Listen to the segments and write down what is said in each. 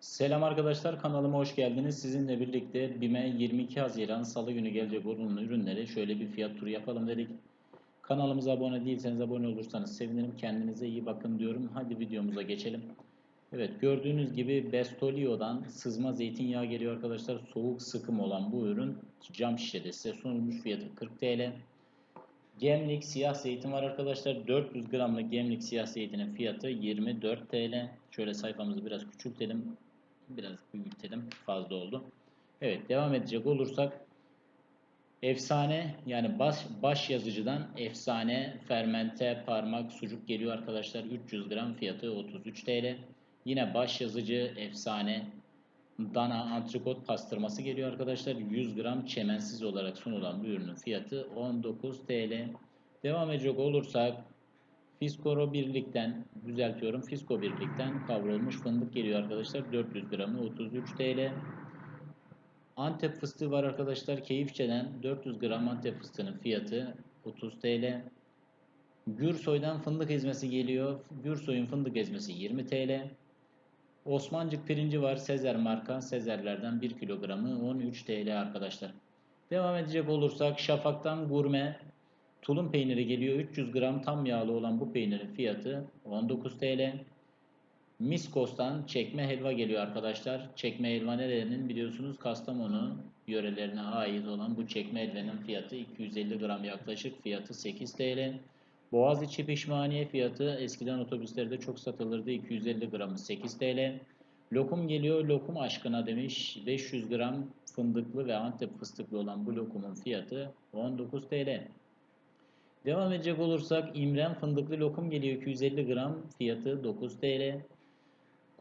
Selam arkadaşlar kanalıma hoş geldiniz. Sizinle birlikte BİM'e 22 Haziran Salı günü gelecek olan ürünleri şöyle bir fiyat turu yapalım dedik. Kanalımıza abone değilseniz abone olursanız sevinirim. Kendinize iyi bakın diyorum. Hadi videomuza geçelim. Evet gördüğünüz gibi Bestolio'dan sızma zeytinyağı geliyor arkadaşlar. Soğuk sıkım olan bu ürün cam şişede size sunulmuş fiyatı 40 TL. Gemlik siyah zeytin var arkadaşlar. 400 gramlık gemlik siyah zeytinin fiyatı 24 TL. Şöyle sayfamızı biraz küçültelim. Biraz büyütelim. Fazla oldu. Evet devam edecek olursak efsane yani baş, baş yazıcıdan efsane fermente parmak sucuk geliyor arkadaşlar. 300 gram fiyatı 33 TL. Yine baş yazıcı efsane dana antrikot pastırması geliyor arkadaşlar. 100 gram çemensiz olarak sunulan bu ürünün fiyatı 19 TL. Devam edecek olursak Fiskoro birlikten düzeltiyorum. Fisko birlikten kavrulmuş fındık geliyor arkadaşlar. 400 gramı 33 TL. Antep fıstığı var arkadaşlar. Keyifçeden 400 gram Antep fıstığının fiyatı 30 TL. Gürsoy'dan fındık ezmesi geliyor. Gürsoy'un fındık ezmesi 20 TL. Osmancık pirinci var. Sezer marka. Sezerlerden 1 kilogramı 13 TL arkadaşlar. Devam edecek olursak Şafak'tan gurme tulum peyniri geliyor. 300 gram tam yağlı olan bu peynirin fiyatı 19 TL. Miskos'tan çekme helva geliyor arkadaşlar. Çekme helva nerelerinin biliyorsunuz Kastamonu yörelerine ait olan bu çekme helvanın fiyatı 250 gram yaklaşık fiyatı 8 TL. Boğaziçi pişmaniye fiyatı eskiden otobüslerde çok satılırdı 250 gramı 8 TL. Lokum geliyor lokum aşkına demiş 500 gram fındıklı ve antep fıstıklı olan bu lokumun fiyatı 19 TL. Devam edecek olursak İmren fındıklı lokum geliyor 250 gram fiyatı 9 TL.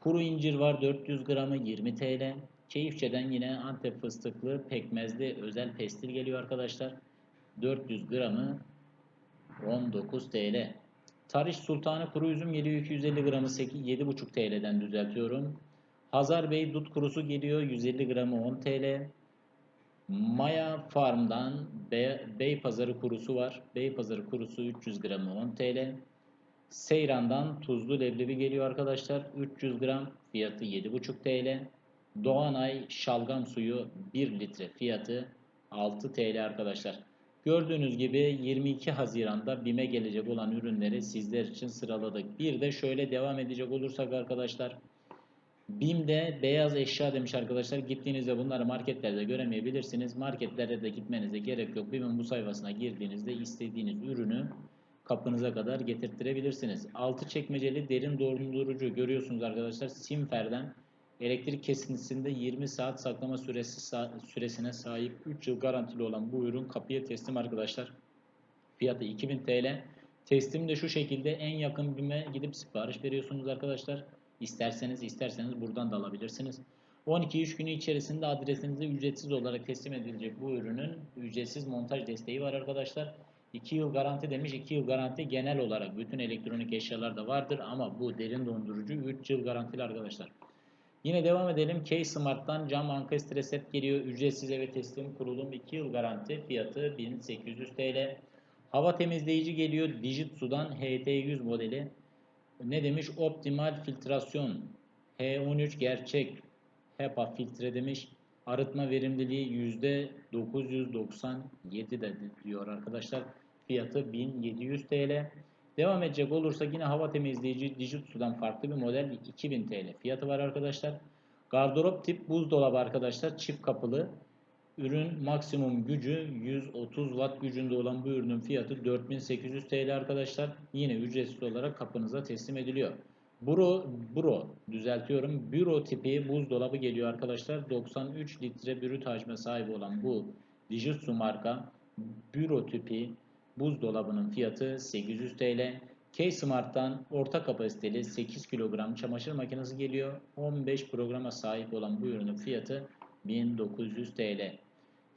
Kuru incir var 400 gramı 20 TL. Keyifçeden yine Antep fıstıklı pekmezli özel pestil geliyor arkadaşlar. 400 gramı 19 TL. Tarış Sultanı kuru üzüm geliyor 250 gramı 8 7,5 TL'den düzeltiyorum. Hazar Bey dut kurusu geliyor 150 gramı 10 TL. Maya Farm'dan Bey, Beypazarı kurusu var. Beypazarı kurusu 300 gramı 10 TL. Seyran'dan tuzlu leblebi geliyor arkadaşlar. 300 gram fiyatı 7,5 TL. Doğanay şalgam suyu 1 litre fiyatı 6 TL arkadaşlar. Gördüğünüz gibi 22 Haziran'da BİM'e gelecek olan ürünleri sizler için sıraladık. Bir de şöyle devam edecek olursak arkadaşlar. BİM'de beyaz eşya demiş arkadaşlar. Gittiğinizde bunları marketlerde göremeyebilirsiniz. Marketlerde de gitmenize gerek yok. BİM'in bu sayfasına girdiğinizde istediğiniz ürünü kapınıza kadar getirtirebilirsiniz. Altı çekmeceli derin dondurucu görüyorsunuz arkadaşlar. Simfer'den elektrik kesintisinde 20 saat saklama süresi süresine sahip 3 yıl garantili olan bu ürün kapıya teslim arkadaşlar. Fiyatı 2000 TL. Teslim de şu şekilde en yakın BİM'e gidip sipariş veriyorsunuz arkadaşlar. İsterseniz isterseniz buradan da alabilirsiniz. 12 iş günü içerisinde adresinize ücretsiz olarak teslim edilecek bu ürünün ücretsiz montaj desteği var arkadaşlar. 2 yıl garanti demiş. 2 yıl garanti genel olarak bütün elektronik eşyalarda vardır ama bu derin dondurucu 3 yıl garantili arkadaşlar. Yine devam edelim. K-Smart'tan cam ankestre set geliyor. Ücretsiz eve teslim kurulum 2 yıl garanti. Fiyatı 1800 TL. Hava temizleyici geliyor. Dijitsu'dan HT100 modeli. Ne demiş? Optimal filtrasyon. H13 gerçek. HEPA filtre demiş. Arıtma verimliliği %997 de diyor arkadaşlar. Fiyatı 1700 TL. Devam edecek olursak yine hava temizleyici Dijitsu'dan farklı bir model 2000 TL fiyatı var arkadaşlar. Gardırop tip buzdolabı arkadaşlar çift kapılı. Ürün maksimum gücü 130 watt gücünde olan bu ürünün fiyatı 4800 TL arkadaşlar. Yine ücretsiz olarak kapınıza teslim ediliyor. Buro, Buro düzeltiyorum. Büro tipi buzdolabı geliyor arkadaşlar. 93 litre brüt hacme sahip olan bu Dijitsu marka Büro tipi buzdolabının fiyatı 800 TL. K-Smart'tan orta kapasiteli 8 kilogram çamaşır makinesi geliyor. 15 programa sahip olan bu ürünün fiyatı 1900 TL.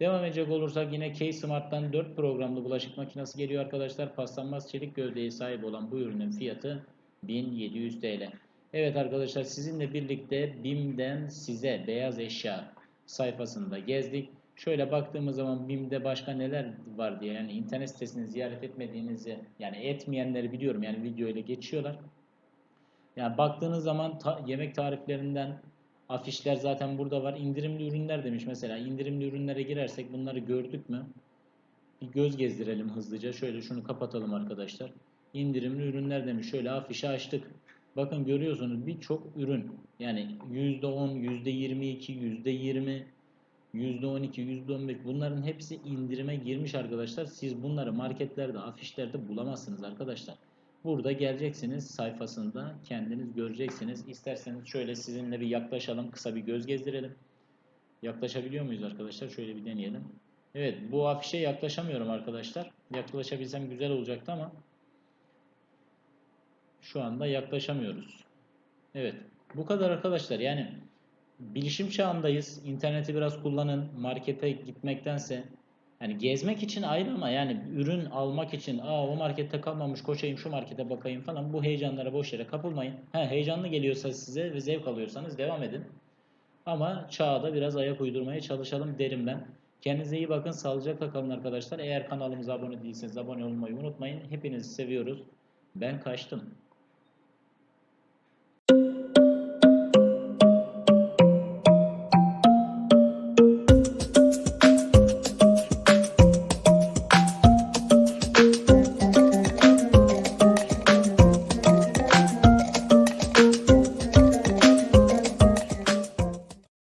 Devam edecek olursak yine K-Smart'tan 4 programlı bulaşık makinesi geliyor arkadaşlar. Paslanmaz çelik gövdeye sahip olan bu ürünün fiyatı 1700 TL. Evet arkadaşlar sizinle birlikte BİM'den size beyaz eşya sayfasında gezdik. Şöyle baktığımız zaman BİM'de başka neler var diye yani internet sitesini ziyaret etmediğinizi yani etmeyenleri biliyorum yani video ile geçiyorlar. Yani baktığınız zaman ta, yemek tariflerinden Afişler zaten burada var. İndirimli ürünler demiş mesela. İndirimli ürünlere girersek bunları gördük mü? Bir göz gezdirelim hızlıca. Şöyle şunu kapatalım arkadaşlar. İndirimli ürünler demiş. Şöyle afişi açtık. Bakın görüyorsunuz birçok ürün. Yani %10, %22, %20, %12, %15 bunların hepsi indirime girmiş arkadaşlar. Siz bunları marketlerde, afişlerde bulamazsınız arkadaşlar. Burada geleceksiniz sayfasında kendiniz göreceksiniz. İsterseniz şöyle sizinle bir yaklaşalım. Kısa bir göz gezdirelim. Yaklaşabiliyor muyuz arkadaşlar? Şöyle bir deneyelim. Evet bu afişe yaklaşamıyorum arkadaşlar. Yaklaşabilsem güzel olacaktı ama şu anda yaklaşamıyoruz. Evet bu kadar arkadaşlar. Yani bilişim çağındayız. İnterneti biraz kullanın. Markete gitmektense yani gezmek için ayrı ama yani ürün almak için aa o markette kalmamış koşayım şu markete bakayım falan bu heyecanlara boş yere kapılmayın. He, heyecanlı geliyorsa size ve zevk alıyorsanız devam edin. Ama çağda biraz ayak uydurmaya çalışalım derim ben. Kendinize iyi bakın. Sağlıcakla kalın arkadaşlar. Eğer kanalımıza abone değilseniz abone olmayı unutmayın. Hepinizi seviyoruz. Ben kaçtım.